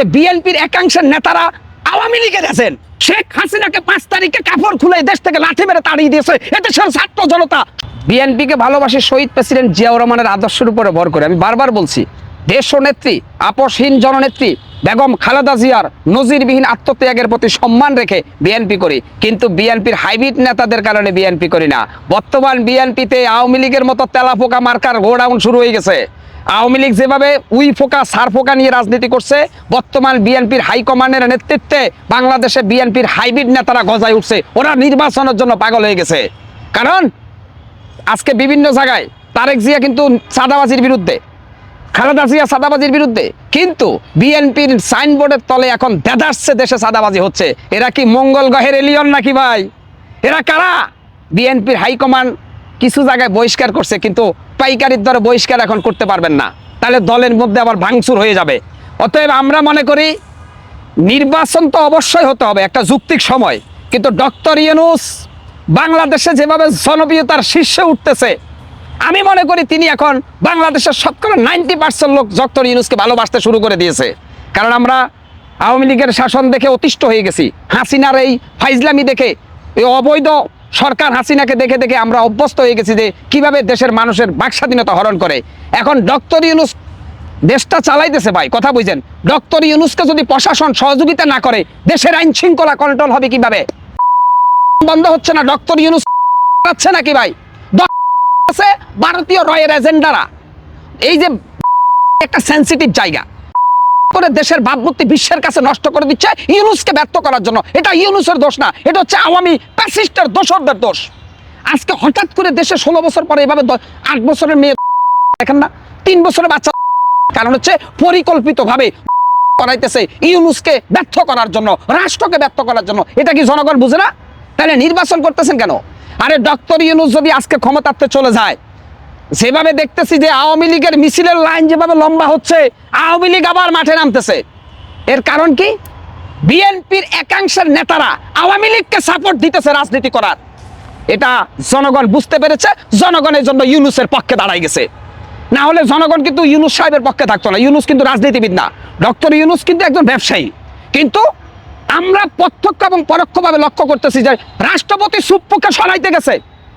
তো বিএনপির একাংশের নেতারা আওয়ামী লীগের আছেন। শেখ হাসিনাকে পাঁচ তারিখে কাপড় খুলে দেশ থেকে লাঠি মেরে তাড়িয়ে দিয়েছে। এদেশের ছাত্র জনতা। বিএনপিকে ভালোবাসে শহীদ প্রেসিডেন্ট জিয়াউর রহমানের আদর্শের উপরে ভর করে। আমি বারবার বলছি দেশ নেত্রী আপসহীন জননেত্রী বেগম খালেদা জিয়ার নজিরবিহীন আত্মত্যাগের প্রতি সম্মান রেখে বিএনপি করি। কিন্তু বিএনপির হাইব্রিড নেতাদের কারণে বিএনপি করি না। বর্তমান বিএনপিতে আওয়ামী লীগের মতো তেলা তেলাপোকা মার্কার গোডাউন শুরু হয়ে গেছে। আওয়ামী লীগ যেভাবে উই ফোকা, সার ফোকা নিয়ে রাজনীতি করছে, বর্তমান বিএনপির হাইকমান্ডের নেতৃত্বে বাংলাদেশে বিএনপির হাইব্রিড নেতারা গজায় উঠছে। ওরা নির্বাচনের জন্য পাগল হয়ে গেছে। কারণ আজকে বিভিন্ন জায়গায় তারেক জিয়া কিন্তু সাদাবাজির বিরুদ্ধে খালেদা জিয়া সাদাবাজির বিরুদ্ধে। কিন্তু বিএনপির সাইনবোর্ডের তলে এখন দেদাসছে দেশে সাদাবাজি হচ্ছে। এরা কি মঙ্গল গ্রহের এলিয়ন নাকি ভাই? এরা কারা? বিএনপির হাইকমান্ড কিছু জায়গায় বহিষ্কার করছে, কিন্তু পাইকারির দরে বহিষ্কার এখন করতে পারবেন না। তাহলে দলের মধ্যে আবার ভাঙচুর হয়ে যাবে। অতএব আমরা মনে করি, নির্বাচন তো অবশ্যই হতে হবে, একটা যুক্তিক সময়। কিন্তু ডক্টর ইউনুস বাংলাদেশে যেভাবে জনপ্রিয়তার শীর্ষে উঠতেছে আমি মনে করি তিনি এখন বাংলাদেশের শতকরা নাইনটি পার্সেন্ট লোক ডক্টর ইউনুসকে ভালোবাসতে শুরু করে দিয়েছে। কারণ আমরা আওয়ামী লীগের শাসন দেখে অতিষ্ঠ হয়ে গেছি। হাসিনার এই ফাইজলামি দেখে, এই অবৈধ সরকার হাসিনাকে দেখে দেখে আমরা অভ্যস্ত হয়ে গেছি যে কীভাবে দেশের মানুষের বাক স্বাধীনতা হরণ করে। এখন ডক্টর ইউনুস দেশটা চালাইতেছে ভাই, কথা বুঝছেন ডক্টর ইউনুসকে যদি প্রশাসন সহযোগিতা না করে, দেশের আইন শৃঙ্খলা কন্ট্রোল হবে কীভাবে? বন্ধ হচ্ছে না ডক্টর ইউনুস পাচ্ছে নাকি ভাই? আছে ভারতীয় রয়ের এজেন্ডারা। এই যে একটা সেন্সিটিভ জায়গা। করে দেশের ভাবমূর্তি বিশ্বের কাছে নষ্ট করে দিচ্ছে ইউনুসকে ব্যর্থ করার জন্য। এটা ইউনুসের দোষ না, এটা হচ্ছে আওয়ামী প্যাসিস্টের দোষরদের দোষ। আজকে হঠাৎ করে দেশে ষোলো বছর পরে এভাবে আট বছরের মেয়ে দেখেন না, তিন বছরের বাচ্চা কারণ হচ্ছে পরিকল্পিতভাবে করাইতেছে ইউনুসকে ব্যর্থ করার জন্য, রাষ্ট্রকে ব্যর্থ করার জন্য। এটা কি জনগণ বুঝে না? তাহলে নির্বাচন করতেছেন কেন? আরে ডক্টর ইউনুস যদি আজকে ক্ষমতাতে চলে যায়, যেভাবে দেখতেছি যে আওয়ামী লীগের মিছিলের লাইন যেভাবে লম্বা হচ্ছে, আওয়ামী লীগ আবার মাঠে নামতেছে। এর কারণ কি? বিএনপির একাংশের নেতারা আওয়ামী লীগকে সাপোর্ট দিতেছে রাজনীতি করার। এটা জনগণ বুঝতে পেরেছে জনগণের জন্য ইউনুসের পক্ষে দাঁড়াই গেছে। না হলে জনগণ কিন্তু ইউনুস সাহেবের পক্ষে থাকতো না, ইউনুস কিন্তু রাজনীতিবিদ না। ডক্টর ইউনুস কিন্তু একজন ব্যবসায়ী। কিন্তু আমরা প্রত্যক্ষ এবং পরোক্ষভাবে লক্ষ্য করতেছি যে রাষ্ট্রপতি সুপ্পকে সরাইতে গেছে।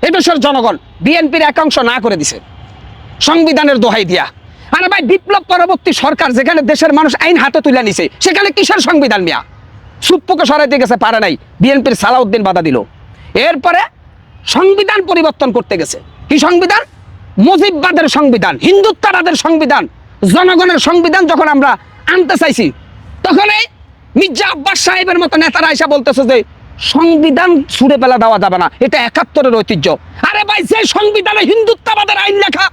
এদেশের জনগণ বিএনপির একাংশ না করে দিছে। সংবিধানের দোহাই দিয়া। আরে ভাই, বিপ্লব পরবর্তী সরকার যেখানে দেশের মানুষ আইন হাতে তুলে নিছে, সেখানে কিসের সংবিধান মিয়া? সুপ্পকে সরাইতে গেছে, পারে নাই। বিএনপির সালাউদ্দিন বাধা দিল। এরপরে সংবিধান পরিবর্তন করতে গেছে। কি সংবিধান? মুজিববাদের সংবিধান, হিন্দুত্ববাদের সংবিধান। জনগণের সংবিধান যখন আমরা আনতে চাইছি তখন এই মির্জা আব্বাস সাহেবের মতো নেতারা এসে বলতেছে যে, সংবিধান ছুড়ে ফেলা দেওয়া যাবে না, এটা একাত্তরের ঐতিহ্য। আরে ভাই, যে সংবিধানে হিন্দুত্ববাদের আইন লেখা,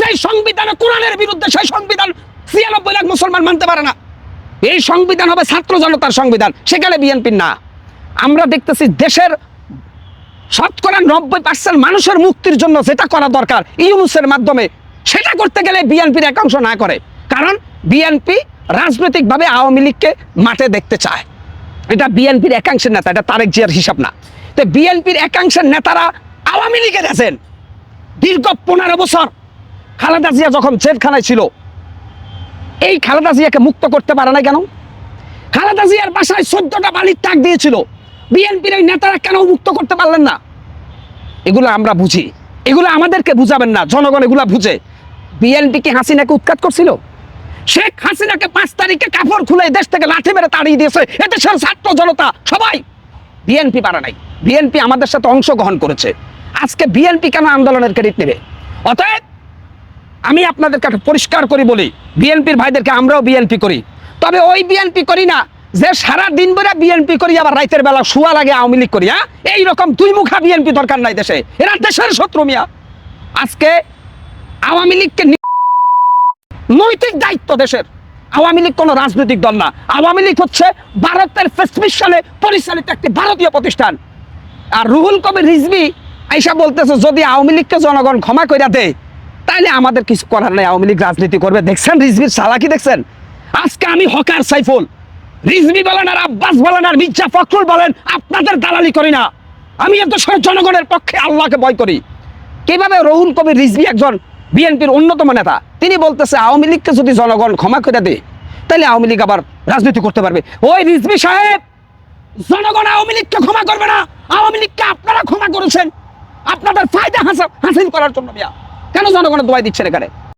যে সংবিধানে কোরআনের বিরুদ্ধে সেই সংবিধান ছিয়ানব্বই লাখ মুসলমান মানতে পারে না। এই সংবিধান হবে ছাত্র জনতার সংবিধান, সেখানে বিএনপির না। আমরা দেখতেছি দেশের শতকরা নব্বই পার্সেন্ট মানুষের মুক্তির জন্য যেটা করা দরকার, ইউনুসের মাধ্যমে, সেটা করতে গেলে বিএনপির একাংশ না করে। কারণ বিএনপি রাজনৈতিকভাবে আওয়ামী লীগকে মাঠে দেখতে চায়। এটা বিএনপির একাংশের নেতা, এটা তারেক জিয়ার হিসাব না। তো বিএনপির একাংশের নেতারা আওয়ামী লীগের আছেন দীর্ঘ পনেরো বছর খালেদা জিয়া যখন জেলখানায় ছিল, এই খালেদা জিয়াকে মুক্ত করতে পারে না কেন? খালেদা জিয়ার বাসায় চোদ্দটা বালির টাক দিয়েছিল। বিএনপির এই নেতারা কেন মুক্ত করতে পারলেন না? এগুলো আমরা বুঝি। এগুলো আমাদেরকে বুঝাবেন না, জনগণ এগুলো বুঝে। বিএনপি কি হাসিনাকে উৎখাত করছিল? শেখ হাসিনাকে পাঁচ তারিখে কাপড় খুলে দেশ থেকে লাঠি মেরে তাড়িয়ে দিয়েছে। এদেশের ছাত্র জনতা, সবাই। বিএনপি পারে নাই। বিএনপি আমাদের সাথে অংশগ্রহণ করেছে। আজকে বিএনপি কেন আন্দোলনের ক্রেডিট নেবে? অতএব আমি আপনাদেরকে একটা পরিষ্কার করি বলি, বিএনপির ভাইদেরকে আমরাও বিএনপি করি। তবে ওই বিএনপি করি না, যে সারা দিন ধরে বিএনপি করি, আবার রাইতের বেলা শুয়া লাগে আওয়ামী লীগ করি হ্যাঁ? এইরকম দুই মুখা বিএনপি দরকার নাই দেশে। এরা দেশের শত্রু মিয়া। আজকে আওয়ামী লীগকে নৈতিক দায়িত্ব দেশের। আওয়ামী লীগ কোনো রাজনৈতিক দল না। আওয়ামী লীগ হচ্ছে ভারতের ফেসমিস সালে পরিচালিত একটি ভারতীয় প্রতিষ্ঠান। আর রুহুল কবির রিজভি আইসা বলতেছে, যদি আওয়ামী লীগকে জনগণ ক্ষমা করে দেয় তাইলে আমাদের কিছু করার নাই। আওয়ামী লীগ রাজনীতি করবে। দেখছেন রিজভির চালাকি দেখছেন? আজকে আমি হকার সাইফুল। রিজভি বলেন আর আব্বাস বলেন আর মির্জা ফখরুল বলেন, আপনাদের দালালি করি না। আমি এত জনগণের পক্ষে আল্লাহকে ভয় করি। কীভাবে রহুল কবির রিজভি একজন বিএনপির অন্যতম নেতা। তিনি বলতেছে, আওয়ামী লীগকে যদি জনগণ ক্ষমা করে দেয়, তাহলে আওয়ামী লীগ আবার রাজনীতি করতে পারবে। ওই রিজবি সাহেব, জনগণ আওয়ামী লীগকে ক্ষমা করবে না। আওয়ামী লীগকে আপনারা ক্ষমা করেছেন। আপনাদের ফায়দা হাসা- হাসিল করার জন্য কেন জনগণের দোয়াই দিচ্ছেন এখানে?